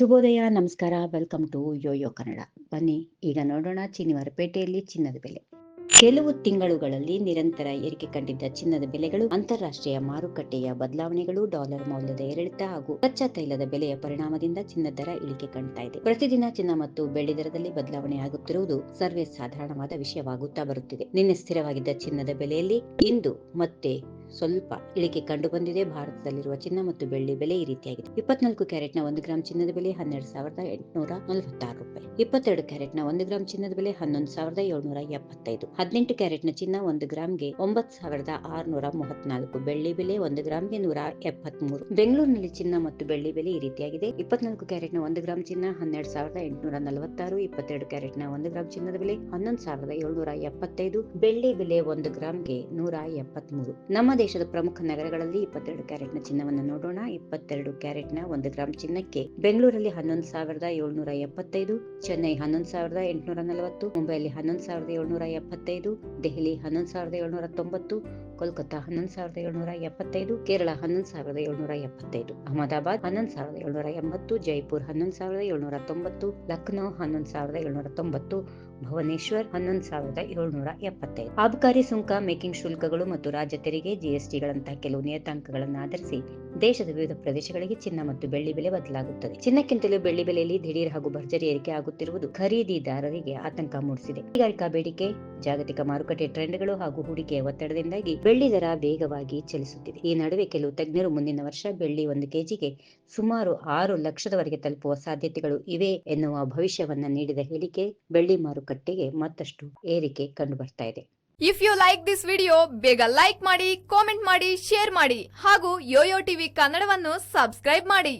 ಶುಭೋದಯ, ನಮಸ್ಕಾರ welcome to Yoyo Kannada ಬನ್ನಿ, ಈಗ ನೋಡೋಣ ಚಿನಿವಾರಪೇಟೆಯಲ್ಲಿ ಚಿನ್ನದ ಬೆಲೆ. ಕೆಲವು ತಿಂಗಳುಗಳಲ್ಲಿ ನಿರಂತರ ಏರಿಕೆ ಕಂಡಿದ್ದ ಚಿನ್ನದ ಬೆಲೆಗಳು ಅಂತಾರಾಷ್ಟ್ರೀಯ ಮಾರುಕಟ್ಟೆಯ ಬದಲಾವಣೆಗಳು ಡಾಲರ್ ಮೌಲ್ಯದ ಏರಿಳಿತ ಹಾಗೂ ಕಚ್ಚಾ ತೈಲದ ಬೆಲೆಯ ಪರಿಣಾಮದಿಂದ ಚಿನ್ನದ ದರ ಇಳಿಕೆ ಕಾಣ್ತಾ ಇದೆ. ಪ್ರತಿದಿನ ಚಿನ್ನ ಮತ್ತು ಬೆಳ್ಳಿ ದರದಲ್ಲಿ ಬದಲಾವಣೆ ಆಗುತ್ತಿರುವುದು ಸರ್ವೇ ಸಾಧಾರಣವಾದ ವಿಷಯವಾಗುತ್ತಾ ಬರುತ್ತಿದೆ. ನಿನ್ನೆ ಸ್ಥಿರವಾಗಿದ್ದ ಚಿನ್ನದ ಬೆಲೆಯಲ್ಲಿ ಇಂದು ಮತ್ತೆ ಸ್ವಲ್ಪ ಇಳಿಕೆ ಕಂಡು ಬಂದಿದೆ. ಭಾರತದಲ್ಲಿರುವ ಚಿನ್ನ ಮತ್ತು ಬೆಳ್ಳಿ ಬೆಲೆ ಈ ರೀತಿಯಾಗಿದೆ. ಇಪ್ಪತ್ನಾಲ್ಕು ಕ್ಯಾರೆಟ್ನ ಒಂದು ಗ್ರಾಂ ಚಿನ್ನದ ಬೆಲೆ ಹನ್ನೆರಡು ಸಾವಿರದ ಎಂಟುನೂರ ನಲವತ್ತಾರು ರೂಪಾಯಿ. ಇಪ್ಪತ್ತೆರಡು ಕ್ಯಾರೆಟ್ನ ಒಂದು ಗ್ರಾಂ ಚಿನ್ನದ ಬೆಲೆ ಹನ್ನೊಂದು ಸಾವಿರದ ಏಳ್ನೂರ ಎಪ್ಪತ್ತೈದು. ಹದಿನೆಂಟು ಕ್ಯಾರೆಟ್ನ ಚಿನ್ನ ಒಂದು ಗ್ರಾಂಗೆ ಒಂಬತ್ತು ಸಾವಿರದ ಆರುನೂರ ಮೂವತ್ನಾಲ್ಕು. ಬೆಳ್ಳಿ ಬೆಲೆ ಒಂದು ಗ್ರಾಂಗೆ ನೂರ ಎಪ್ಪತ್ಮೂರು. ಬೆಂಗಳೂರಿನಲ್ಲಿ ಚಿನ್ನ ಮತ್ತು ಬೆಳ್ಳಿ ಬೆಲೆ ಈ ರೀತಿಯಾಗಿದೆ. ಇಪ್ಪತ್ನಾಲ್ಕು ಕ್ಯಾರೆಟ್ನ ಒಂದು ಗ್ರಾಂ ಚಿನ್ನ ಹನ್ನೆರಡು ಸಾವಿರದ ಎಂಟುನೂರ ನಲವತ್ತಾರು. ಇಪ್ಪತ್ತೆರಡು ಕ್ಯಾರೆಟ್ನ ಒಂದು ಗ್ರಾಂ ಚಿನ್ನದ ಬೆಲೆ ಹನ್ನೊಂದು ಸಾವಿರದ ಏಳ್ನೂರ ಎಪ್ಪತ್ತೈದು. ಬೆಳ್ಳಿ ಬೆಲೆ ಒಂದು ಗ್ರಾಂಗೆ ನೂರ ಎಪ್ಪತ್ಮೂರು. ನಮ್ಮ ದೇಶದ ಪ್ರಮುಖ ನಗರಗಳಲ್ಲಿ ಇಪ್ಪತ್ತೆರಡು ಕ್ಯಾರೆಟ್ನ ಚಿನ್ನವನ್ನು ನೋಡೋಣ. ಇಪ್ಪತ್ತೆರಡು ಕ್ಯಾರೆಟ್ನ ಒಂದು ಗ್ರಾಂ ಚಿನ್ನಕ್ಕೆ ಬೆಂಗಳೂರಲ್ಲಿ ಹನ್ನೊಂದು ಸಾವಿರದ ಏಳ್ನೂರ ಎಪ್ಪತ್ತೈದು, ಚೆನ್ನೈ ಹನ್ನೊಂದು ಸಾವಿರದ ಎಂಟುನೂರ ನಲವತ್ತು, ಮುಂಬೈಯಲ್ಲಿ ಹನ್ನೊಂದು ಸಾವಿರದ ಏಳ್ನೂರ ಎಪ್ಪತ್ತೈದು, ದೆಹಲಿ ಹನ್ನೊಂದು ಸಾವಿರದ ಏಳ್ನೂರ ತೊಂಬತ್ತು ಕೋಲ್ಕತ್ತಾ ಹನ್ನೊಂದು ಸಾವಿರದ ಏಳ್ನೂರ ಎಪ್ಪತ್ತೈದು, ಕೇರಳ ಹನ್ನೊಂದು ಸಾವಿರದ ಏಳ್ನೂರ ಎಪ್ಪತ್ತೈದು, ಅಹಮದಾಬಾದ್ ಹನ್ನೊಂದು ಸಾವಿರದ ಏಳ್ನೂರ ಎಂಬತ್ತು, ಜೈಪುರ್ ಹನ್ನೊಂದು ಸಾವಿರದ ಏಳ್ನೂರ ತೊಂಬತ್ತು, ಲಕ್ನೋ ಹನ್ನೊಂದು ಸಾವಿರದ ಏಳ್ನೂರ ತೊಂಬತ್ತು, ಭುವನೇಶ್ವರ್ ಹನ್ನೊಂದು ಸಾವಿರದ ಏಳ್ನೂರ ಎಪ್ಪತ್ತೈದು. ಆಬಕಾರಿ ಸುಂಕ, ಮೇಕಿಂಗ್ ಶುಲ್ಕಗಳು ಮತ್ತು ರಾಜ್ಯ ತೆರಿಗೆ ಜಿಎಸ್ಟಿಗಳಂತಹ ಕೆಲವು ನಿಯತಾಂಕಗಳನ್ನು ಆಧರಿಸಿ ದೇಶದ ವಿವಿಧ ಪ್ರದೇಶಗಳಿಗೆ ಚಿನ್ನ ಮತ್ತು ಬೆಳ್ಳಿ ಬೆಲೆ ಬದಲಾಗುತ್ತದೆ. ಚಿನ್ನಕ್ಕಿಂತಲೂ ಬೆಳ್ಳಿ ಬೆಲೆಯಲ್ಲಿ ದಿಢೀರ್ ಹಾಗೂ ಭರ್ಜರಿ ಏರಿಕೆ ಆಗುತ್ತಿರುವುದು ಖರೀದಿದಾರರಿಗೆ ಆತಂಕ ಮೂಡಿಸಿದೆ. ಕೈಗಾರಿಕಾ ಬೇಡಿಕೆ, ಜಾಗತಿಕ ಮಾರುಕಟ್ಟೆ ಟ್ರೆಂಡ್ಗಳು ಹಾಗೂ ಹೂಡಿಕೆಯ ಒತ್ತಡದಿಂದಾಗಿ ಬೆಳ್ಳಿ ದರ ವೇಗವಾಗಿ ಚಲಿಸುತ್ತಿದೆ. ಈ ನಡುವೆ ಕೆಲವು ತಜ್ಞರು ಮುಂದಿನ ವರ್ಷ ಬೆಳ್ಳಿ ಒಂದು ಕೆಜಿಗೆ ಸುಮಾರು ಆರು ಲಕ್ಷದವರೆಗೆ ತಲುಪುವ ಸಾಧ್ಯತೆಗಳು ಇವೆ ಎನ್ನುವ ಭವಿಷ್ಯವನ್ನ ನೀಡಿದ ಹೇಳಿಕೆ ಬೆಳ್ಳಿ ಮಾರುಕಟ್ಟೆಗೆ ಮತ್ತಷ್ಟು ಏರಿಕೆ ಕಂಡು ಬರ್ತಾ ಇದೆ. If you like this video ಬೇಗ ಲೈಕ್ ಮಾಡಿ ಕಾಮೆಂಟ್ ಮಾಡಿ ಶೇರ್ ಮಾಡಿ ಹಾಗೂ ಯೋಯೋ ಟಿವಿ ಕನ್ನಡವನ್ನು ಸಬ್ಸ್ಕ್ರೈಬ್ ಮಾಡಿ.